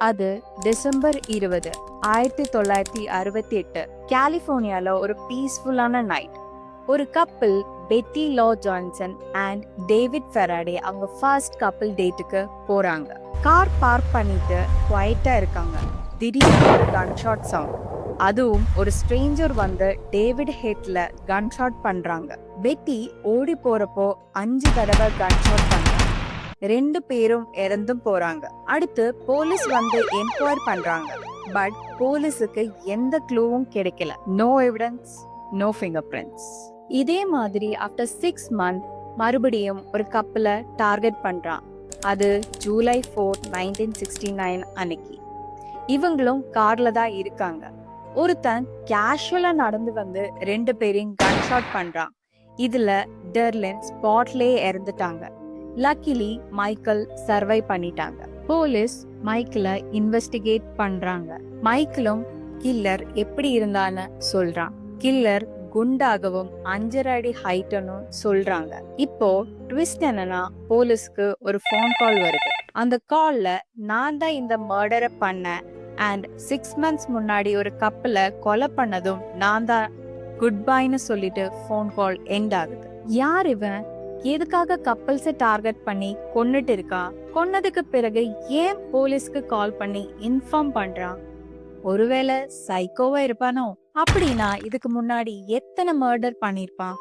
அது டிசம்பர் இருபது ஆயிரத்தி தொள்ளாயிரத்தி அறுபத்தி எட்டு கலிஃபோர்னியால ஒரு பீஸ்ஃபுல்லான நைட் ஒரு couple Betty Lou Jensen and David Faraday அவங்க ஃபர்ஸ்ட் கப்பிள் டேட்டுக்கு போறாங்க. கார் பார்க் பண்ணிட்டு குவைட்டா இருக்காங்க. திடீர்னு ஒரு கன் ஷாட் சவுண்ட் அதுவும் ஒரு ஸ்ட்ரேஞ்சர் வந்து டேவிட் ஹெட்ல கன் ஷாட் பண்றாங்க. பெட்டி ஓடி போறப்போ அஞ்சு தடவை கன் ஷாட் பண்றாங்க ரெண்டு பேரும் இறந்தும் போறாங்க. அடுத்து போலீஸ் வந்து என்கொயர் பண்றாங்க. பட் போலீஸுக்கு எந்த க்ளூவும் கிடைக்கல. No evidence no fingerprints இதே மாதிரி ஆஃப்டர் சிக்ஸ் மந்த் மறுபடியும் ஒரு கப்பலை டார்கெட் பண்றான். அது July four nineteen sixty nine அன்னைக்கு. இவங்களும் கார்ல தான் இருக்காங்க. ஒருத்தன் கேஷுவலா நடந்து வந்து ரெண்டு பேரையும் கன் ஷாட் பண்றான். இதுல டெர்லின் ஸ்பாட்லேயே இறந்துட்டாங்க. லக்கிலி மைக்கேல் சர்வை பண்ணிட்டாங்க. போலீஸ் மைக்கிள இன்வெஸ்டிகேட் பண்றாங்க. மைக்கிளும் கில்லர் எப்படி இருந்தான்னு சொல்றான். கில்லர் குண்டாகவும் அஞ்சரை அடி ஹைட்டனும் சொல்றாங்க. இப்போ ட்விஸ்ட் என்னன்னா போலீஸ்க்கு ஒரு ஃபோன் கால் வருது. அந்த கால்ல நான் தான் இந்த மர்டரை பண்ணேன். அண்ட் சிக்ஸ் மந்த்ஸ் முன்னாடி ஒரு கப்பல கொலை பண்ணதும் நான் தான் குட் பைன்னு சொல்லிட்டு ஃபோன் கால் எண்ட் ஆகுது. யார் இவன்? எதுக்காக கப்பல்ஸை டார்கெட் பண்ணி கொன்னுட்டு இருக்கா? கொன்னதுக்கு பிறகு ஏன் போலீஸ்க்கு கால் பண்ணி இன்ஃபார்ம் பண்றான் ஒருவேளை சைக்கோவா இருப்பானோ? அப்படின்னா இதுக்கு முன்னாடி எத்தனை மர்டர் பண்ணிருப்பான்?